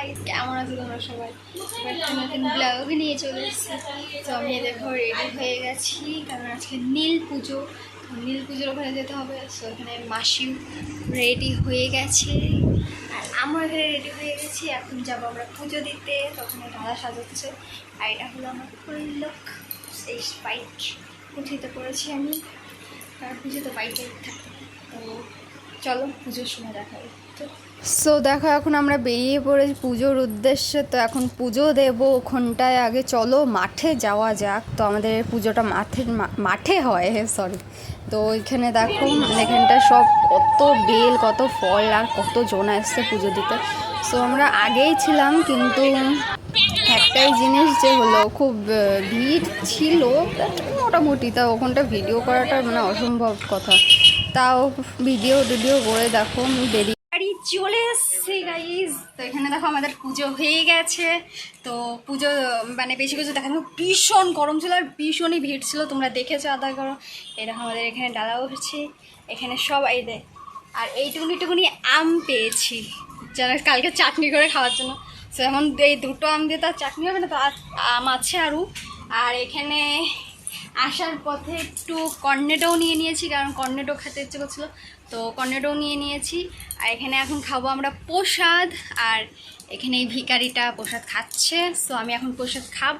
High কেমন আছো তোমরা সবাই? নতুন ব্লগ নিয়ে চলে এসেছি। তো আমি দেখো রেডি হয়ে গেছি, কারণ আজকে নীল পুজো। নীল পুজোর ওখানে যেতে হবে সো এখানে মাসিও রেডি হয়ে গেছে। আর আমরা এখানে রেডি হয়ে গেছি। এখন যাব আমরা পুজো দিতে, তখন দাদা সাজাচ্ছে। আর এটা হলো আমার ফুল লোক সেই বাইক উঠিতে পড়েছি আমি। কারণ পুজো তো বাইকে থাকতে তো চলো পুজোর সময় সো দেখো, এখন আমরা বেরিয়ে পড়েছি পুজোর উদ্দেশ্যে। তো এখন পুজো দেবো ওখানটায় আগে। চলো, মাঠে যাওয়া যাক। তো আমাদের পুজোটা মাঠে, মা- মাঠে হয় সরি তো ওইখানে দেখো এখানটায় সব কত বেল, কত ফল আর কত জন আসছে পুজো দিতে। সো আমরা আগেই ছিলাম, কিন্তু একটাই জিনিস যে হলো, খুব ভিড় ছিল। মোটামুটি, তা ওখানটা ভিডিও করাটা মানে অসম্ভব কথা। তাও ভিডিও টিডিও করে দেখো বেরিয়ে বাড়ি চলে এসছে গাইজ তো এখানে দেখো আমাদের পুজো হয়ে গেছে। তো পুজো মানে বেশি কিছু দেখানো ভীষণ গরম ছিল আর ভীষণই ভিড় ছিল। তোমরা দেখেছ গরম এই দেখো আমাদের এখানে ডালা উঠছে। এখানে সবাই দেয় আর এইটুকুনি টুকুনি আম পেয়েছি। যেন কালকে চাটনি করে খাওয়ার জন্য। সো এখন এই দুটো আম দিয়ে তো আর চাটনি হবে না তো? আম আছে আরও। আর এখানে আসার পথে একটু কর্নেটোও নিয়ে নিয়েছি কারণ কর্নেটো খেতে ইচ্ছে করছিল। তো কর্নেটোও নিয়ে নিয়েছি আর এখানে এখন খাব আমরা প্রসাদ আর এখানে এই ভিকারিটা প্রসাদ খাচ্ছে। তো আমি এখন প্রসাদ খাব।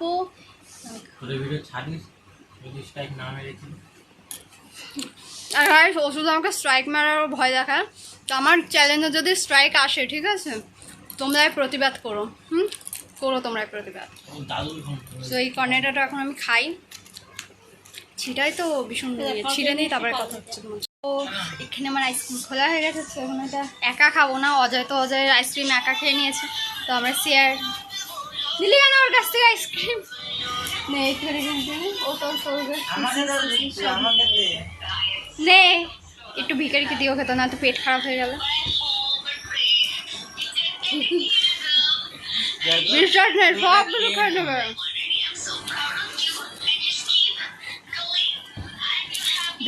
আর গাইস ওষুধ আমাকে স্ট্রাইক মারারও ভয় দেখায়। তো আমার চ্যালেঞ্জে যদি স্ট্রাইক আসে ঠিক আছে? তোমরা প্রতিবাদ করো হুম? করো তোমরা প্রতিবাদ। তো এই কর্নেটাটা এখন আমি খাই। ছিটাই তো ভীষণ ইয়ে, ছিঁড়ে নিই তারপরে কথা হচ্ছে তো এখানে আমার আইসক্রিম খোলা হয়ে গেছে তো এখন এটা একা খাব না অজয় তো অজয়ের আইসক্রিম একা খেয়ে নিয়েছে তো আমরা শেয়ার দিলি কেন ওর কাছ থেকে আইসক্রিম নেই করে কিন্তু ও তোর নে একটু ভিকারিকে দিও খেতো না তো পেট খারাপ হয়ে গেল। খেয়ে নেবে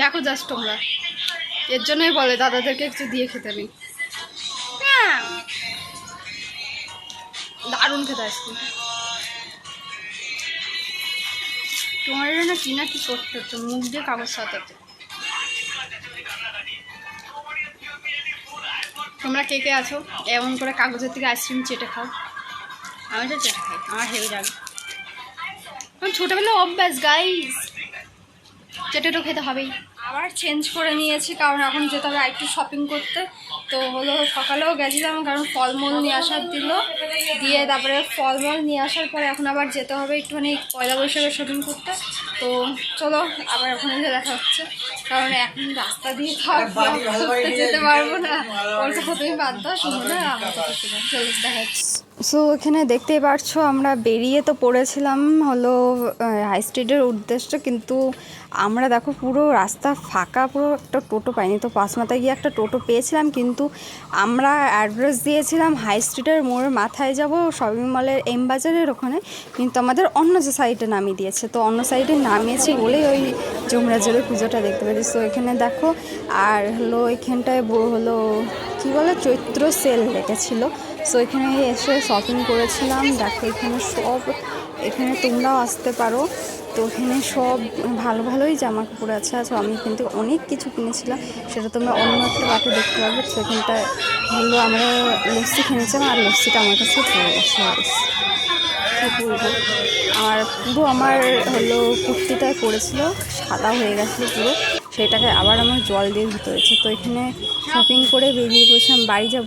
দেখো জাস্ট তোমরা। এর জন্যই বলে, দাদাদেরকে একটু দিয়ে খেতে নেই হ্যাঁ। দারুণ খেতে আইসক্রিম তোমার না কি না কি করতে হচ্ছে? মুখ দিয়ে কাগজ সাঁতাতে তোমরা কে কে আছো? এমন করে কাগজের থেকে আইসক্রিম চেটে খাও। আমি তো চেটে খাই, আমার লাগে আমার ছোটোবেলা অভ্যাস গাইস চেটে তো খেতে হবেই। আবার চেঞ্জ করে নিয়েছি, কারণ এখন যেতে হবে একটু শপিং করতে। তো হলো সকালেও গেছিলাম, কারণ ফলমূল নিয়ে আসার দিল। দিয়ে তারপরে ফলমূল নিয়ে আসার পরে এখন আবার যেতে হবে একটুখানি পয়লা বৈশাখে শপিং করতে। তো চলো, আবার ওখানে গিয়ে দেখা হচ্ছে। কারণ এখন রাস্তা দিয়ে করতে যেতে পারব না। ওর কথা তুমি বাদ দাও শুনো না চলো, দেখা সো এখানে দেখতেই পারছ, আমরা বেরিয়ে তো পড়েছিলাম হলো হাই স্ট্রিটের উদ্দেশ্য, কিন্তু আমরা দেখো পুরো রাস্তা ফাঁকা পুরো একটা টোটো পাইনি। তো পাঁচমাথায় গিয়ে একটা টোটো পেয়েছিলাম, কিন্তু আমরা অ্যাড্রেস দিয়েছিলাম হাই স্ট্রিটের মোড়ের মাথায় যাব শপিং মলের এম বাজারের ওখানে, কিন্তু আমাদের অন্য যে সাইডে নামিয়ে দিয়েছে। তো অন্য সাইডে নামিয়েছি বলেই ওই যমরাজের পুজোটা দেখতে পেয়েছি। তো এখানে দেখো, আর হলো এখানটায় হলো কী বলে, চৈত্র সেল লেগেছিলো। সো এখানে এসে শপিং করেছিলাম। দেখো এখানে সব, এখানে তোমরাও আসতে পারো। তো এখানে সব ভালো ভালোই জামা কাপড় আছে তো আমি কিন্তু অনেক কিছু কিনেছিলাম, সেটা তোমরা অন্য একটা বাটে দেখতে পাবে, সেখানটায় হলো আমরা লস্যি কিনেছিলাম আর লস্যিটা আমার কাছে পড়ে গেছে। আর পুরো আমার হলো কুর্তিটায় পড়েছিল, সাদা হয়ে গেছিল পুরো সেটাকে আবার আমার জল দিয়ে ধুতে হয়েছে তো এখানে শপিং করে বেরিয়ে পড়েছিলাম বাড়ি যাব